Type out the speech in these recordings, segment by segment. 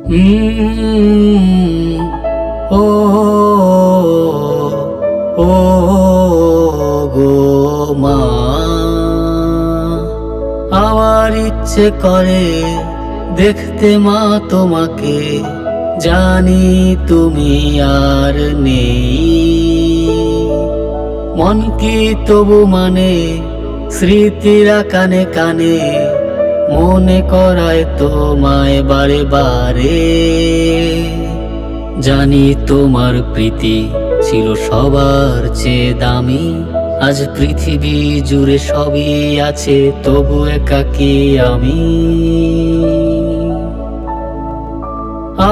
ও ও গো মা আমার ইচ্ছে করে দেখতে মা তোমাকে, জানি তুমি আর নেই। মন কি তবু মানে স্মৃতিরা কানে কানে মনে করায় তোমায় বারে বারে জানি তোমার প্রীতি ছিল সবার চেয়ে দামি। আজ পৃথিবী জুড়ে সবই আছে, তবু একাকি আমি।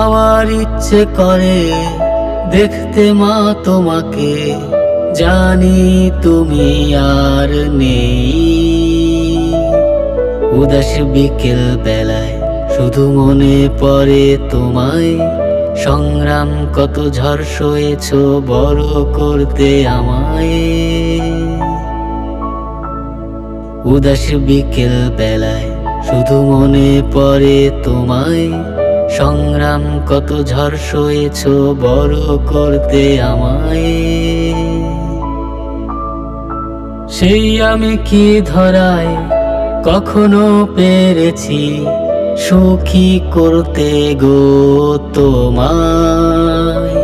আমার ইচ্ছে করে দেখতে মা তোমাকে, জানি তুমি আর নেই। উদাস বিকেল বেলায় শুধু মনে পড়ে তোমায়। সংগ্রাম কত ঝড় সয়েছ, বড় করতে আমায়। উদাস বিকেল বেলায় শুধু মনে পড়ে তোমায়। সংগ্রাম কত ঝড় সয়েছ, বড় করতে আমায়। সেই আমি কি ধরায় কখনো পেরেছি সুখী করতে গো তোমায়।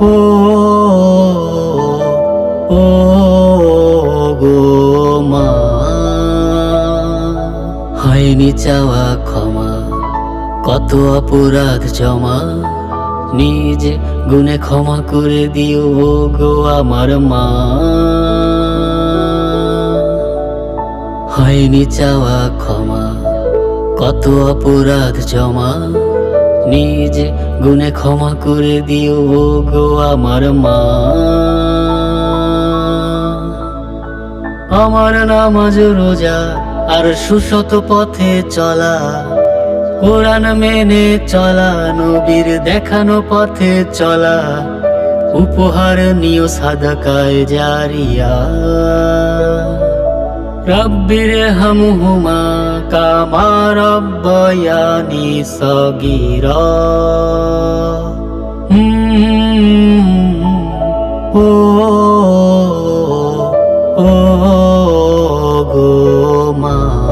ও ও, গো মা। হয়নি চাওয়া ক্ষমা, কত অপরাধ জমা। নিজ গুণে ক্ষমা করে দিও গো আমার মা। হয়নি চাওয়া ক্ষমা, কত অপরাধ জমা। নিজ গুণে ক্ষমা করে দিও ও গো আমার মা। আমার নামাজ রোজা, আর সুশত পথে চলা। কোরআন মেনে চলা, নবীর দেখানো পথে চলা। উপহার নিও সাদাকায় জারিয়া। রব্বির হামহুমা কামা রব্বয়ানি সগির ও ও গো মা